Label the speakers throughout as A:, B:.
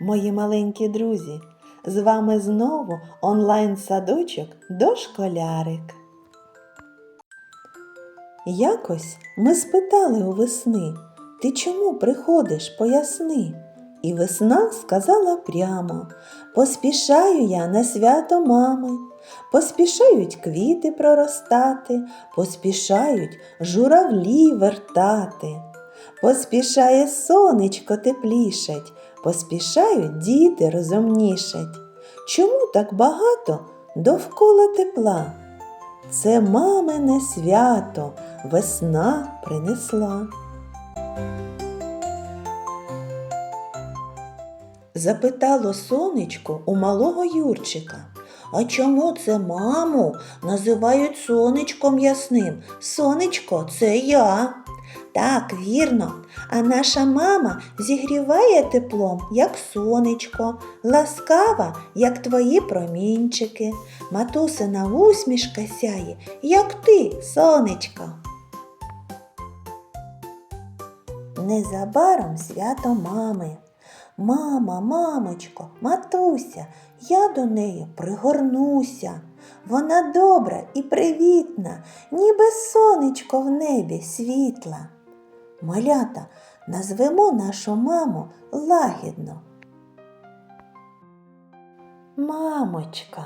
A: мої маленькі друзі! З вами знову онлайн-садочок Дошколярик. Якось ми спитали у весни, ти чому приходиш, поясни? І весна сказала прямо, поспішаю я на свято мами, поспішають квіти проростати, поспішають журавлі вертати. Поспішає сонечко теплішать, поспішають діти розумнішать. Чому так багато довкола тепла? Це мамине свято весна принесла. Запитало сонечко у малого Юрчика. А чому це маму називають сонечком ясним? Сонечко це я. Так, вірно. А наша мама зігріває теплом, як сонечко, ласкава, як твої промінчики. Матусина усмішка сяє, як ти, сонечко. Незабаром свято мами. Мама, мамочко, матуся, я до неї пригорнуся. Вона добра і привітна, ніби сонечко в небі світла. Малята, назвемо нашу маму лагідно. Мамочка.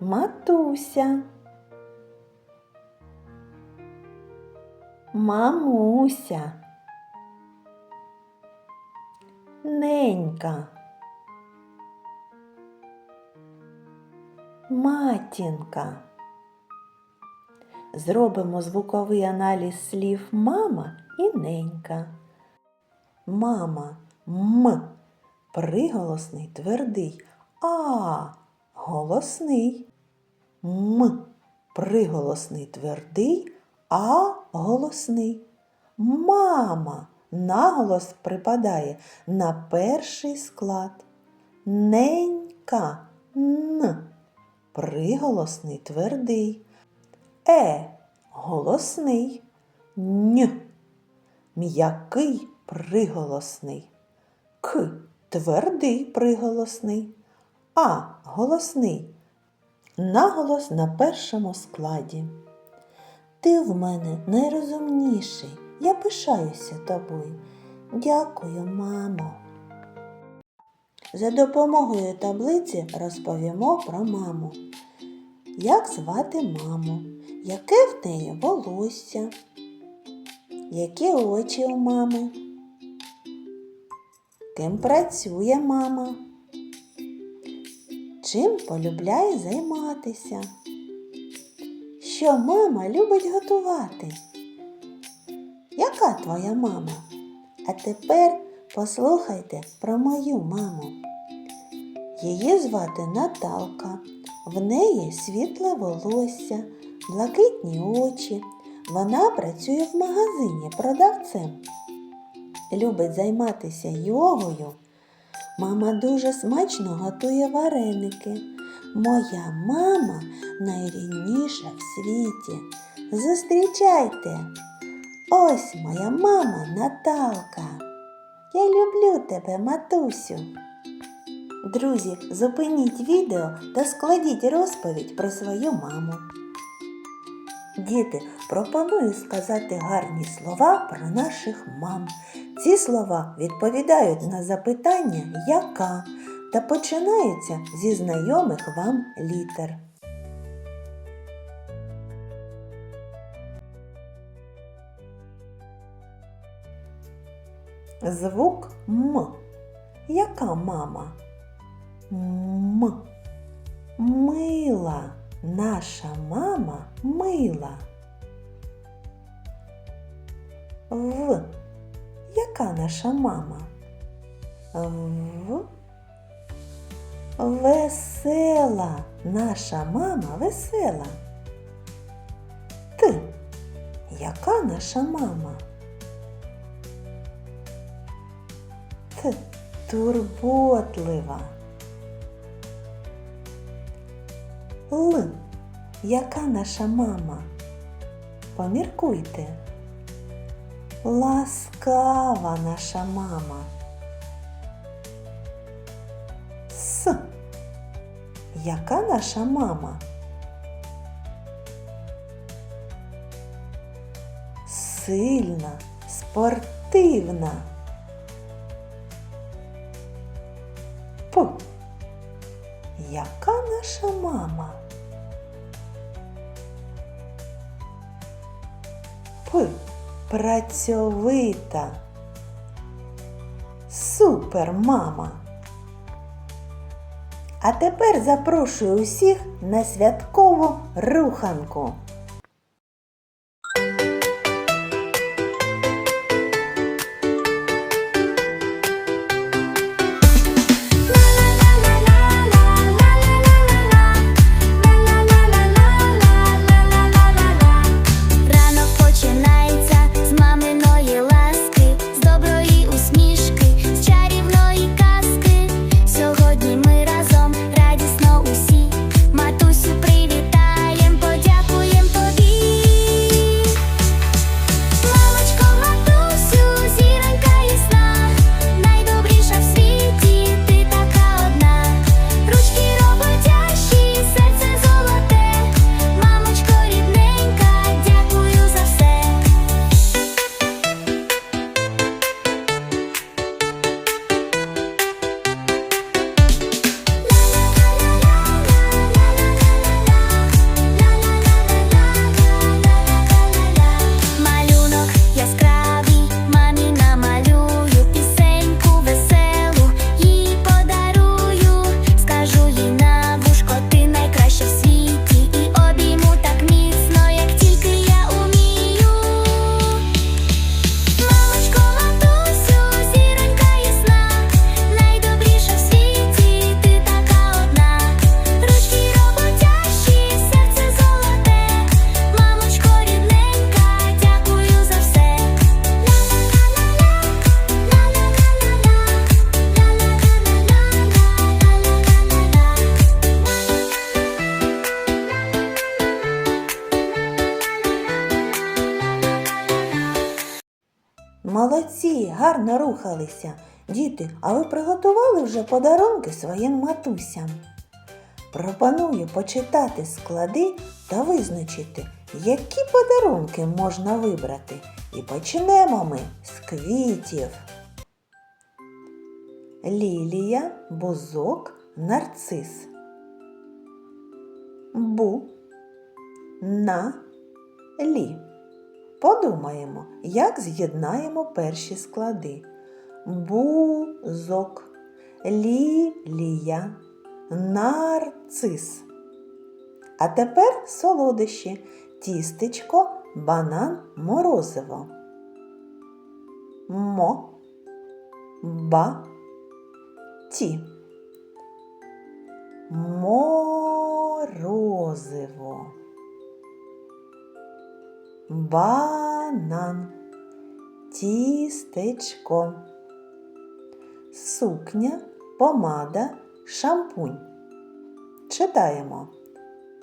A: Матуся. Мамуся. Ненька. Матінка. Зробимо звуковий аналіз слів мама і ненька. Мама м приголосний твердий а голосний. М приголосний твердий а голосний. Мама наголос припадає на перший склад. Ненька н приголосний твердий. Е голосний. Н м'який приголосний. К твердий приголосний. А голосний. Наголос на першому складі. Ти в мене найрозумніший. Я пишаюся тобою. Дякую, мамо. За допомогою таблиці розповімо про маму. Як звати маму? Яке в неї волосся? Які очі у мами? Ким працює мама? Чим полюбляє займатися? Що мама любить готувати? Яка твоя мама? А тепер послухайте про мою маму. Її звати Наталка. В неї світле волосся, блакитні очі. Вона працює в магазині продавцем. Любить займатися йогою. Мама дуже смачно готує вареники. Моя мама найрідніша в світі. Зустрічайте! Ось моя мама Наталка. Я люблю тебе, матусю. Друзі, зупиніть відео та складіть розповідь про свою маму. Діти, пропоную сказати гарні слова про наших мам. Ці слова відповідають на запитання яка та починаються зі знайомих вам літер. Звук М. Яка мама? М. Мила. Наша мама мила. В. Яка наша мама? В. Весела. Наша мама весела. Т. Яка наша мама? Турботлива. Л. Яка наша мама? Поміркуйте. ласкава наша мама. С. Яка наша мама? Сильна, спортивна. П. Яка наша мама? П. Працьовита. Супер мама. А тепер запрошую усіх на святкову руханку. Молодці, гарно рухалися. Діти, а ви приготували вже подарунки своїм матусям? Пропоную почитати склади та визначити, які подарунки можна вибрати. І почнемо ми з квітів. Лілія, бузок, нарцис. Бу. На. Лі. Подумаємо, як з'єднаємо перші склади. Бузок, лілія, нарцис. А тепер солодощі, тістечко, банан, морозиво. Мо, ба, ті. Морозиво. Банан. Тістечко. Сукня, помада, шампунь. Читаємо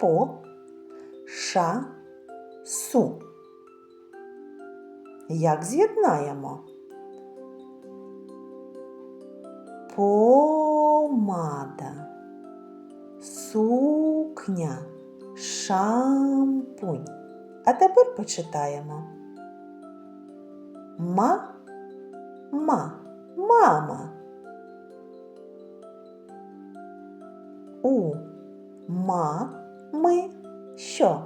A: по ша су. Як з'єднаємо? Помада, сукня, шампунь. А тепер почитаємо. Ма, ма, мама. У мами що?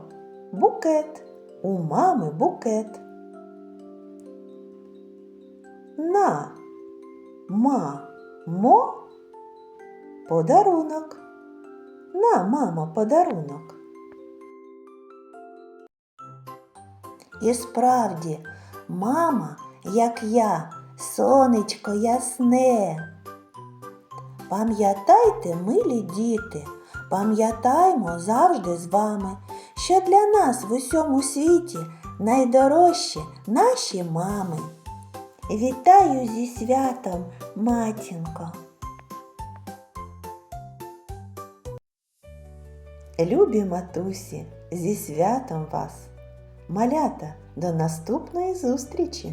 A: Букет. У мами букет. На ма мо подарунок. На, мама, подарунок. І справді, мама, як я, сонечко ясне. Пам'ятайте, милі діти, пам'ятаймо завжди з вами, що для нас в усьому світі найдорожчі наші мами. Вітаю зі святом, матінко. Любі матусі, зі святом вас! Малята, до наступної зустрічі!